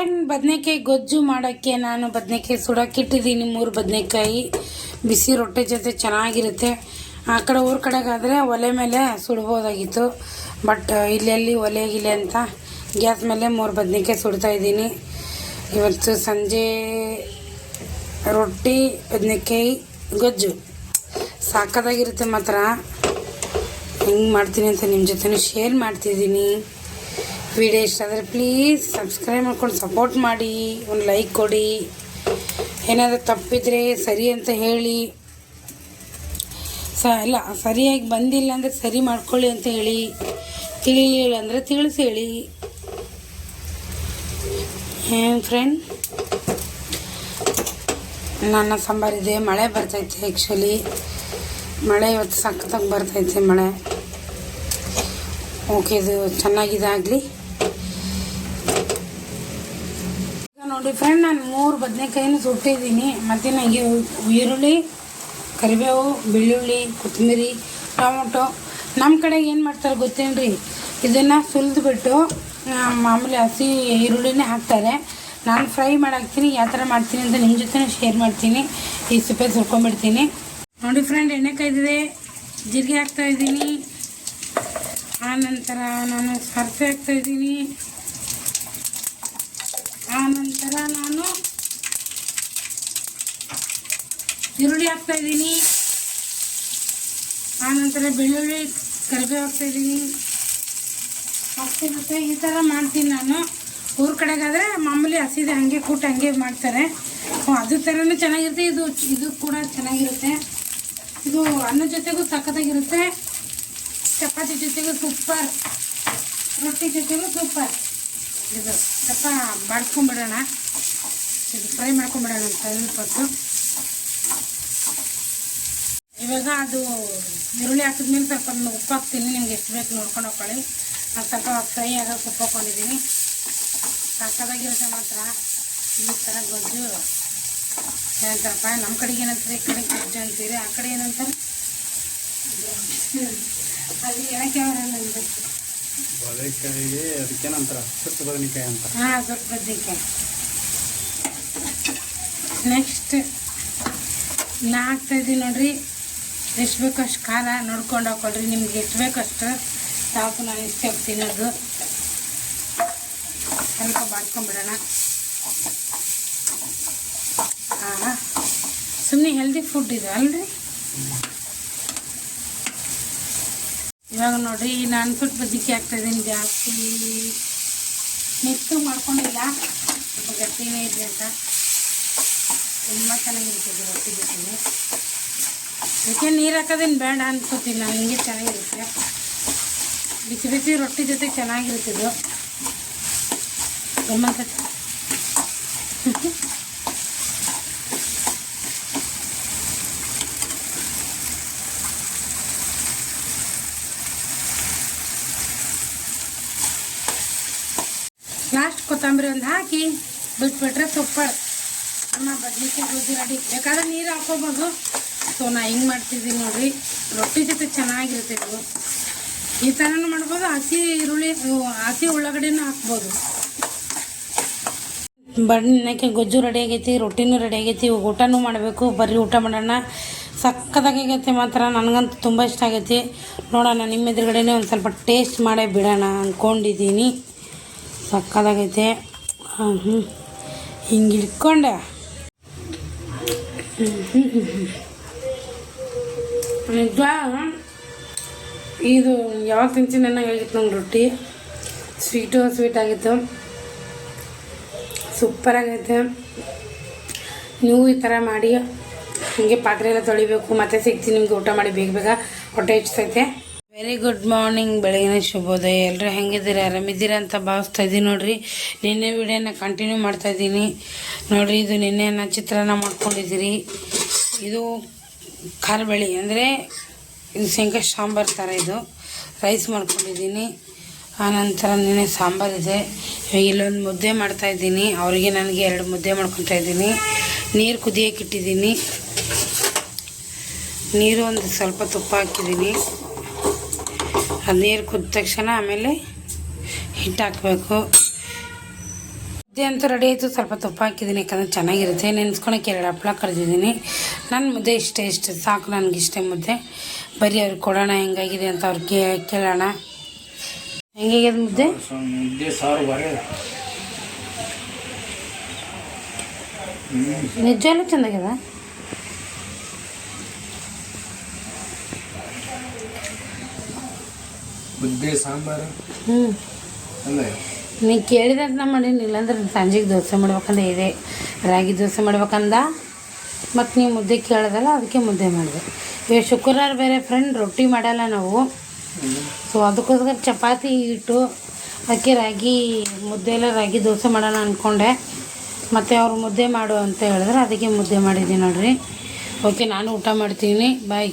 Friend ಬದನೆಕಾಯಿ ಗೊಜ್ಜು ಮಾಡೋಕ್ಕೆ ನಾನು ಬದನೆಕಾಯಿ ಸುಡೋಕ್ಕಿಟ್ಟಿದ್ದೀನಿ ಮೂರು ಬದನೆಕಾಯಿ ಬಿಸಿ ರೊಟ್ಟೆ ಜೊತೆ ಚೆನ್ನಾಗಿರುತ್ತೆ. ಆ ಕಡೆ ಊರ ಕಡೆಗಾದರೆ ಒಲೆ ಮೇಲೆ ಸುಡ್ಬೋದಾಗಿತ್ತು. ಬಟ್ ಇಲ್ಲೆಲ್ಲಿ ಒಲೆ ಗಿಲೆ ಅಂತ ಗ್ಯಾಸ್ ಮೇಲೆ ಮೂರು ಬದನೆಕಾಯಿ ಸುಡ್ತಾ ಇದ್ದೀನಿ. ಇವತ್ತು ಸಂಜೆ ರೊಟ್ಟಿ, ಬದನೆಕಾಯಿ, ಗೊಜ್ಜು. ಸಾಕದಾಗಿರುತ್ತೆ ಮಾತ್ರ. ಹೆಂಗೆ ಮಾಡ್ತೀನಿ ಅಂತ ನಿಮ್ಮ ಜೊತೆ ಶೇರ್ ಮಾಡ್ತಿದ್ದೀನಿ. ವಿಡಿಯೋ ಇಷ್ಟ ಆದರೆ ಪ್ಲೀಸ್ ಸಬ್ಸ್ಕ್ರೈಬ್ ಮಾಡ್ಕೊಂಡು ಸಪೋರ್ಟ್ ಮಾಡಿ, ಒಂದು ಲೈಕ್ ಕೊಡಿ. ಏನಾದರೂ ತಪ್ಪಿದರೆ ಸರಿ ಅಂತ ಹೇಳಿ. ಸ ಇಲ್ಲ ಸರಿಯಾಗಿ ಬಂದಿಲ್ಲ ಅಂದರೆ ಸರಿ ಮಾಡ್ಕೊಳ್ಳಿ ಅಂತ ಹೇಳಿ. ತಿಳಿಲಿಲ್ಲ ಅಂದರೆ ತಿಳಿಸಿ ಹೇಳಿ. ಏನು ಫ್ರೆಂಡ್ ನನ್ನ ಸಾಂಬಾರಿದೆ, ಮಳೆ ಬರ್ತೈತೆ ಆ್ಯಕ್ಚುಲಿ ಮಳೆ ಇವತ್ತು ಸಖತ್ತಾಗಿ ಬರ್ತೈತೆ ಮಳೆ. ಓಕೆ ಇದು ಚೆನ್ನಾಗಿದೆ ನೋಡಿ ಫ್ರೆಂಡ್ ನಾನು ಮೂರು ಬದನೆಕಾಯಿನ ಸುಟ್ಟಿದ್ದೀನಿ ಮತ್ತು ನನಗೆ ಈರುಳ್ಳಿ, ಕರಿಬೇವು, ಬೆಳ್ಳುಳ್ಳಿ, ಕೊತ್ತಂಬರಿ, ಟೊಮೊಟೊ. ನಮ್ಮ ಕಡೆ ಏನು ಮಾಡ್ತಾರೆ ಗೊತ್ತೇನ್ರಿ? ಇದನ್ನು ಸುಲಿದ್ಬಿಟ್ಟು ಮಾಮೂಲಿ ಹಸಿ ಈರುಳ್ಳಿನೇ ಹಾಕ್ತಾರೆ. ನಾನು ಫ್ರೈ ಮಾಡಾಕ್ತೀನಿ, ಯಾವ ಥರ ಮಾಡ್ತೀನಿ ಅಂತ ನಿಮ್ಮ ಜೊತೆ ಶೇರ್ ಮಾಡ್ತೀನಿ. ಈ ಸಿಪ್ಪೆ ಸುರ್ಕೊಂಡ್ಬಿಡ್ತೀನಿ ನೋಡಿ ಫ್ರೆಂಡ್ ಎಣ್ಣೆ ಕಾಯ್ದಿದೆ. ಜೀರಿಗೆ ಹಾಕ್ತಾ ಇದ್ದೀನಿ. ಆ ನಂತರ ನಾನು ಸರ್ಫೆ ಹಾಕ್ತಾ ಇದ್ದೀನಿ ಆ ನಂತರ ನಾನು ಈರುಳ್ಳಿ ಹಾಕ್ತಾ ಇದ್ದೀನಿ. ಆನಂತರ ಬೆಳ್ಳುಳ್ಳಿ, ಕರಿಬೇವು ಹಾಕ್ತಾ ಇದ್ದೀನಿ. ಹಾಕ್ತಿರುತ್ತೆ ಈ ಥರ ಮಾಡ್ತೀನಿ ನಾನು. ಊರ ಕಡೆಗಾದರೆ ಮಾಮೂಲಿ ಹಸಿದೆ, ಹಾಗೆ ಕೂಟ ಹಂಗೆ ಮಾಡ್ತಾರೆ. ಅದು ಥರನೂ ಚೆನ್ನಾಗಿರುತ್ತೆ, ಇದು ಇದು ಕೂಡ ಚೆನ್ನಾಗಿರುತ್ತೆ. ಇದು ಅನ್ನ ಜೊತೆಗೂ ಸಖತ್ತಾಗಿರುತ್ತೆ. ಚಪಾತಿ ಜೊತೆಗೂ ಸೂಪರ್. ರೊಟ್ಟಿ ಜೊತೆಗೂ ಸೂಪರ್. ಇದು ಸ್ವಲ್ಪ ಬಾಡ್ಸ್ಕೊಂಬಿಡೋಣ ಇದು ಫ್ರೈ ಮಾಡ್ಕೊಂಬಿಡೋಣ ಅಂತ ಸ್ವಲ್ಪ ಇವಾಗ ಅದು ಈರುಳ್ಳಿ ಹಾಕಿದ್ಮೇಲೆ ಸ್ವಲ್ಪ ಉಪ್ಪು ಹಾಕ್ತೀನಿ. ನಿಮ್ಗೆ ಎಷ್ಟು ಬೇಕು ನೋಡ್ಕೊಂಡು ಹೋಗ್ಕೊಳ್ಳಿ. ನಾನು ಸ್ವಲ್ಪ ಫ್ರೈ ಆಗೋಕೆ ಉಪ್ಪು ಹಾಕ್ಕೊಂಡಿದ್ದೀನಿ ಸಕ್ಕದಾಗಿರುತ್ತೆ ಮಾತ್ರ. ಈ ಥರ ಗೊಜ್ಜು. ಏನಂತಾರಪ್ಪ? ನಮ್ಮ ಕಡೆಗೆ ಏನಂತಾರೆ? ಈ ಕಡೆ ಗೊಜ್ಜು ಅಂತೀರಿ? ಆ ಕಡೆ ಏನಂತಾರೆ? ಅಲ್ಲಿ ಏನಕ್ಕೆ ಅವ್ರನ್ನ ಬದನೆಕಾಯಿಗೆ ಅದಕ್ಕೇನಂತಾರ ಸುಟ್ಟು ಬದನೆಕಾಯಿ ಅಂತ ಹಾಂ ಸ್ವಲ್ಪ ಬದನೆಕಾಯಿ. ನೆಕ್ಸ್ಟ್ ನಾ ಹಾಕ್ತಾಯಿದ್ದೀನಿ ನೋಡ್ರಿ. ಎಷ್ಟು ಬೇಕು ಅಷ್ಟು ಖಾರ ನೋಡ್ಕೊಂಡು ಹಾಕೊಳ್ರಿ. ನಿಮ್ಗೆ ಎಷ್ಟು ಬೇಕು ಅಷ್ಟು ಸಾಕು, ನಾನು ಇಷ್ಟು ತಿನ್ನೋದು. ಸ್ವಲ್ಪ ಮಾಡ್ಕೊಂಬಿಡೋಣ ಹಾಂ ಸುಮ್ಮನೆ ಹೆಲ್ದಿ ಫುಡ್ ಇದು ಅಲ್ರಿ? ಇವಾಗ ನೋಡ್ರಿ ನಾನು ಫುಡ್ ಬದ್ನಿಕಾಯಿ ಹಾಕ್ತಾಯಿದ್ದೀನಿ ಜಾಸ್ತಿ ಮಿಕ್ಸು ಮಾಡ್ಕೊಂಡಿಲ್ಲ. ಸ್ವಲ್ಪ ಗಟ್ಟಿನೇ ಇದೆ ಅಂತ. ತುಂಬ ಚೆನ್ನಾಗಿರ್ತದೆ ರೊಟ್ಟಿ ಜೊತೆಗೆ ಅದಕ್ಕೆ ನೀರು ಹಾಕೋದೇನು ಬೇಡ ಅನ್ಕೋತೀನಿ, ನಾನು ಹಿಂಗೆ ಚೆನ್ನಾಗಿರುತ್ತೆ. ಬಿಸಿ ಬಿಸಿ ರೊಟ್ಟಿ ಜೊತೆ ಚೆನ್ನಾಗಿರುತ್ತೆ ಇದು. ಗಮ್ಮತ್ತ ಲಾಸ್ಟ್ ಕೊತ್ತಂಬರಿ ಒಂದು ಹಾಕಿ, ಬಿಟ್ಬಿಟ್ರೆ ಸೂಪರ್ ಅಮ್ಮ, ಬದ್ನಿಕಾಯಿ ಗೋಧಿ ರೆಡಿ. ಬೇಕಾದ್ರೆ ನೀರು ಹಾಕೋಬೋದು. ಸೊ, ನಾ ಹಿಂಗೆ ಮಾಡ್ತಿದ್ದೀನಿ ನೋಡ್ರಿ. ರೊಟ್ಟಿ ಜೊತೆ ಚೆನ್ನಾಗಿರುತ್ತೆ ಇದು. ಈ ಥರನೂ ಮಾಡ್ಬೋದು, ಹಸಿ ಈರುಳ್ಳಿ ಹಸಿ ಉಳ್ಳಾಗಡ್ಡೆನೂ ಹಾಕ್ಬೋದು. ಬಣ್ಣಕ್ಕೆ ಗೊಜ್ಜು ರೆಡಿ ಆಗೈತಿ, ರೊಟ್ಟಿನೂ ರೆಡಿ ಆಗೈತಿ. ಊಟನೂ ಮಾಡಬೇಕು, ಬರ್ರಿ ಊಟ ಮಾಡೋಣ. ಸಕ್ಕದಾಗೈತೆ ಮಾತ್ರ, ನನಗಂತೂ ತುಂಬ ಇಷ್ಟ ಆಗೈತಿ. ನೋಡೋಣ ನಿಮ್ಮ ಎದುರುಗಡೆನೇ ಒಂದು ಸ್ವಲ್ಪ ಟೇಸ್ಟ್ ಮಾಡೇ ಬಿಡೋಣ ಅಂದ್ಕೊಂಡಿದ್ದೀನಿ ಸಕ್ಕತ್ತಾಗೈತೆ ಹಾಂ ಹ್ಞೂ ಹಿಂಗೆ ಇಟ್ಕೊಂಡೆ ನಿಜ ಇದು ಯಾವಾಗ ತಿಂತೀನಿ ಆಗಿತ್ತು ನಂಗೆ ರೊಟ್ಟಿ. ಸ್ವೀಟು ಸ್ವೀಟ್ ಆಗಿತ್ತು. ಸೂಪರ್ ಆಗೈತೆ ನೀವು ಈ ಥರ ಮಾಡಿ, ಹಿಂಗೆ ಪಾತ್ರೆ ಎಲ್ಲ ತೊಳಿಬೇಕು, ಮತ್ತೆ ಸಿಗ್ತೀನಿ ನಿಮ್ಗೆ ಊಟ ಮಾಡಿ ಬೇಗ ಬೇಗ. ಹೊಟ್ಟೆ ಹೆಚ್ಚೈತೆ ವೆರಿ ಗುಡ್ ಮಾರ್ನಿಂಗ್ ಬೆಳಗಿನ ಶುಭೋದಯ. ಎಲ್ಲರೂ ಹೆಂಗಿದ್ದೀರಾ? ಆರಾಮಿದ್ದೀರಾ ಅಂತ ಭಾವಿಸ್ತಾ ಇದ್ದೀನಿ ನೋಡ್ರಿ. ನಿನ್ನೆ ವಿಡಿಯೋನ ಕಂಟಿನ್ಯೂ ಮಾಡ್ತಾ ಇದ್ದೀನಿ. ನೋಡ್ರಿ, ಇದು ನಿನ್ನೆ ನಾನು ಚಿತ್ರಾನ್ನ ಮಾಡ್ಕೊಂಡಿದ್ದೀರಿ. ಇದು ಖಾರ ಬೆಳಿ ಅಂದರೆ ಇದು ಶೇಂಗಾ ಸಾಂಬಾರು ಥರ ಇದು. ರೈಸ್ ಮಾಡ್ಕೊಂಡಿದ್ದೀನಿ. ಆನಂತರ ನೆನೆ ಸಾಂಬಾರಿದೆ ಇವಾಗ ಇಲ್ಲೊಂದು ಮುದ್ದೆ ಮಾಡ್ತಾಯಿದ್ದೀನಿ ಅವರಿಗೆ ನನಗೆ ಎರಡು ಮುದ್ದೆ ಮಾಡ್ಕೊತಾ ಇದ್ದೀನಿ. ನೀರು ಕುದಿಯೋಕೆ ಇಟ್ಟಿದ್ದೀನಿ. ನೀರು ಒಂದು ಸ್ವಲ್ಪ ತುಪ್ಪ ಹಾಕಿದ್ದೀನಿ. ಅದು ನೀರು ಕುದ್ದ ತಕ್ಷಣ ಆಮೇಲೆ ಹಿಟ್ಟು ಹಾಕಬೇಕು. ಮುದ್ದೆ ಅಂತೂ ರೆಡಿ ಆಯಿತು. ಸ್ವಲ್ಪ ತುಪ್ಪ ಹಾಕಿದ್ದೀನಿ. ಯಾಕಂದರೆ ಚೆನ್ನಾಗಿರುತ್ತೆ. ನೆನೆಸ್ಕೊಳಕ್ಕೆ ಎರಡು ಹಪ್ಪಳ ಕರೆದಿದ್ದೀನಿ. ನನ್ನ ಮುದ್ದೆ ಇಷ್ಟೇ ಇಷ್ಟ. ಸಾಕು ನನಗಿಷ್ಟೇ ಮುದ್ದೆ. ಬರೀ ಅವ್ರಿಗೆ ಕೊಡೋಣ ಹೆಂಗಾಗಿದೆ ಅಂತ ಅವ್ರಿಗೆ ಕೇಳೋಣ. ಹೆಂಗಾಗಿದೆ ಮುದ್ದೆ? ಮುದ್ದೆ ಸಾರು ಬರೇ ನಿಜವಲ್ಲೂ ಚೆಂದಾಗ್ಯದ ಮುದ್ದೆ ಸಾಂಬಾರು? ಹ್ಞೂ ಅಲ್ಲ ನೀ ಕೇಳಿದಂತ ನಾ ಮಾಡೀನಿ ಇಲ್ಲಾಂದ್ರೆ ಸಂಜೆಗೆ ದೋಸೆ ಮಾಡ್ಬೇಕಂದ ಇದೆ. ರಾಗಿ ದೋಸೆ ಮಾಡ್ಬೇಕಂದ? ಮತ್ತು ನೀವು ಮುದ್ದೆ ಕೇಳೋದಲ್ಲ, ಅದಕ್ಕೆ ಮುದ್ದೆ ಮಾಡಿದೆ. ಇವಾಗ ಶುಕ್ರವಾರ ಬೇರೆ ಫ್ರೆಂಡ್ ರೊಟ್ಟಿ ಮಾಡಲ್ಲ ನಾವು. ಸೊ ಅದಕ್ಕೋಸ್ಕರ ಚಪಾತಿ ಇಟ್ಟು ಅದಕ್ಕೆ ರಾಗಿ, ಮುದ್ದೆ ಎಲ್ಲ ರಾಗಿ ದೋಸೆ ಮಾಡೋಣ ಅಂದ್ಕೊಂಡೆ ಮತ್ತು ಅವ್ರು ಮುದ್ದೆ ಮಾಡು ಅಂತ ಹೇಳಿದ್ರೆ, ಅದಕ್ಕೆ ಮುದ್ದೆ ಮಾಡಿದ್ದೀನಿ ನೋಡಿರಿ. ಓಕೆ ನಾನು ಊಟ ಮಾಡ್ತೀನಿ. ಬಾಯ್